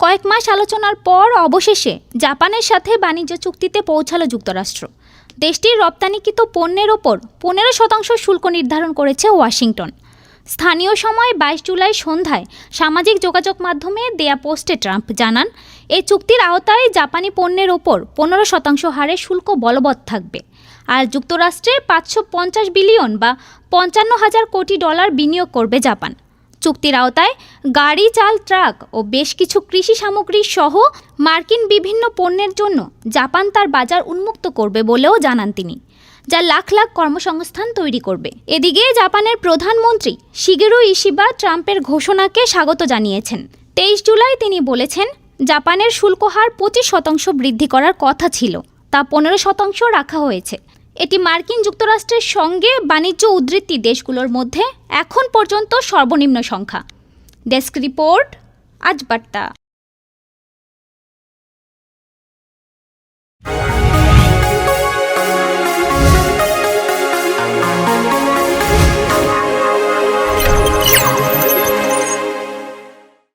কয়েক মাস আলোচনার পর অবশেষে জাপানের সাথে বাণিজ্য চুক্তিতে পৌঁছালো যুক্তরাষ্ট্র। দেশটির রপ্তানিকৃত পণ্যের ওপর পনেরো শতাংশ শুল্ক নির্ধারণ করেছে ওয়াশিংটন। স্থানীয় সময় বাইশ জুলাই সন্ধ্যায় সামাজিক যোগাযোগ মাধ্যমে দেয়া পোস্টে ট্রাম্প জানান এই চুক্তির আওতায় জাপানি পণ্যের ওপর পনেরো শতাংশ হারে শুল্ক বলবৎ থাকবে। আর যুক্তরাষ্ট্রে পাঁচশো পঞ্চাশ বিলিয়ন বা পঞ্চান্ন হাজার কোটি ডলার বিনিয়োগ করবে জাপান। চুক্তির আওতায় গাড়ি, চাল, ট্রাক ও বেশ কিছু কৃষি সামগ্রী সহ মার্কিন বিভিন্ন পণ্যের জন্য জাপান তার বাজার উন্মুক্ত করবে বলেও জানান তিনি, যা লাখ লাখ কর্মসংস্থান তৈরি করবে। এদিকে জাপানের প্রধানমন্ত্রী শিগেরু ইশিবা ট্রাম্পের ঘোষণাকে স্বাগত জানিয়েছেন। তেইশ জুলাই তিনি বলেছেন, জাপানের শুল্ক হার পঁচিশ শতাংশ বৃদ্ধি করার কথা ছিল, তা পনেরো শতাংশ রাখা হয়েছে। এটি মার্কিন যুক্তরাষ্ট্রের সঙ্গে বাণিজ্য উদ্ধৃতি দেশগুলোর মধ্যে এখন পর্যন্ত সর্বনিম্ন সংখ্যা। ডেস্ক রিপোর্ট, আজ বার্তা।